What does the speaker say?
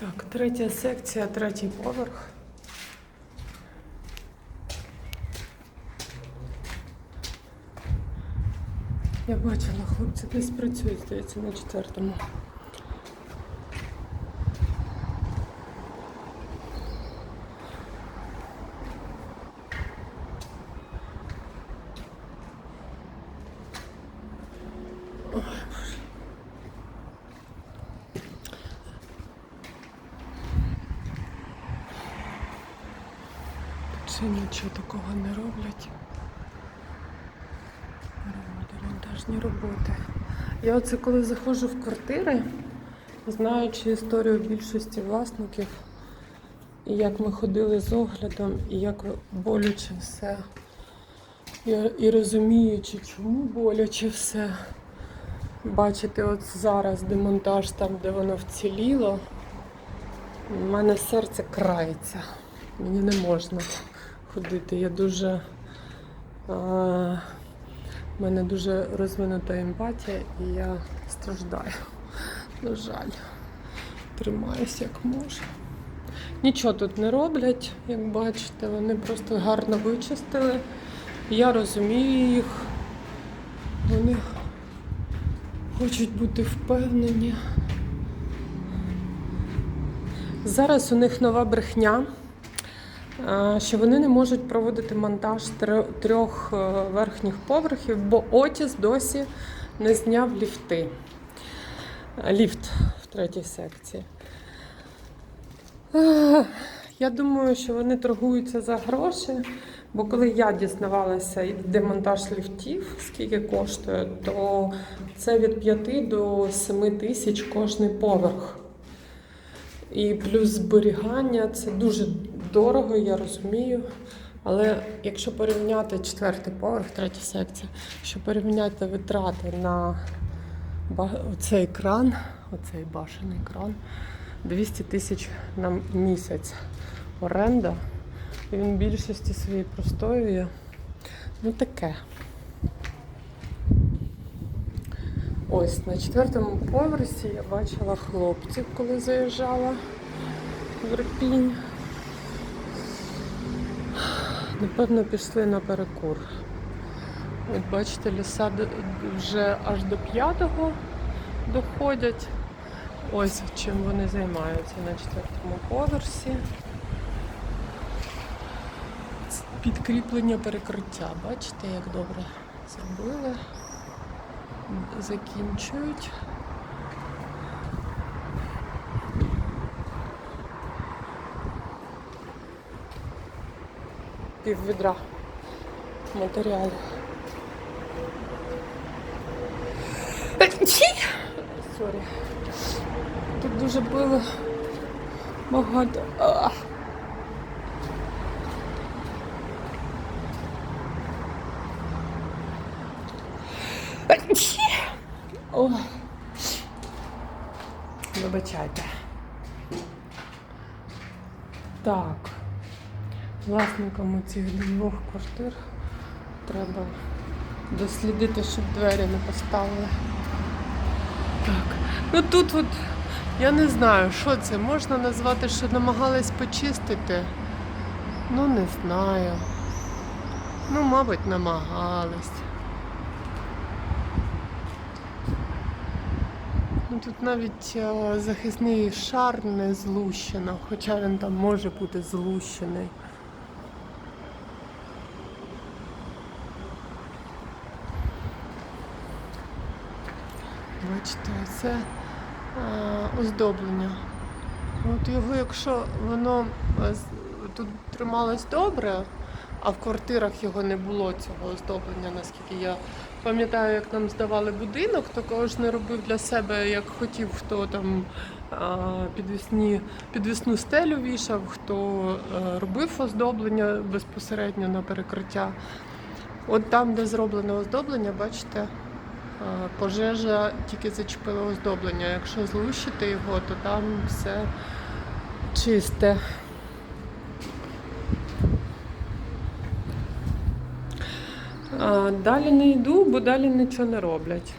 Так, третя секція, третій поверх. Я бачила, хлопці десь працюють, здається, на четвертому. Чи нічого такого не роблять. Роблять монтажні роботи. Я оце коли заходжу в квартири, знаючи історію більшості власників, і як ми ходили з оглядом, і як болюче все. І, і розуміючи, чому боляче все. Бачити от зараз демонтаж там, де воно вціліло, у мене серце крається. Мені не можна ходити. Я дуже. А, в мене дуже розвинута емпатія і я страждаю. На жаль, тримаюся як можу. Нічого тут не роблять, як бачите, вони просто гарно вичистили. Я розумію їх. Вони хочуть бути впевнені. Зараз у них нова брехня, що вони не можуть проводити монтаж трьох е, верхніх поверхів, бо Отіс досі не зняв ліфти. Ліфт в третій секції. Е, Я думаю, що вони торгуються за гроші, бо коли я дізнавалася демонтаж ліфтів, скільки коштує, то це від 5 до 7 тисяч кожний поверх. І плюс зберігання це дуже дорого, я розумію. Але якщо порівняти четвертий поверх, третя секція, якщо порівняти витрати на оцей кран, оцей башений кран, 200 тисяч на місяць оренда. І він більшості своїй простоює. Ну таке. Ось на четвертому поверсі я бачила хлопців, коли заїжджала в Ірпінь. Напевно, пішли на перекур. От бачите, ліса вже аж до п'ятого доходять. Ось чим вони займаються на четвертому поверсі. Підкріплення перекриття. Бачите, як добре зробили. Закінчують. Пів відра матеріалів. Сорі. Тут дуже було багато. А. Ой. Вибачайте. Так. Власникам цих двох квартир треба дослідити, щоб двері не поставили. Так. Ну тут от я не знаю, що це можна назвати, що намагались почистити. Ну, не знаю. Ну, мабуть, намагались. Ну, тут навіть е, захисний шар не злущено, хоча він там може бути злущений. Бачите, це е, оздоблення. От його, якщо воно е, тут трималось добре, а в квартирах його не було цього оздоблення, наскільки я пам'ятаю, як нам здавали будинок, то кожен робив для себе, як хотів, хто там а, підвісні, підвісну стелю вішав, хто е, робив оздоблення безпосередньо на перекриття. От там, де зроблене оздоблення, бачите, е, пожежа тільки зачепила оздоблення. Якщо злущити його, то там все чисте. Далі не йду, бо далі нічого не роблять.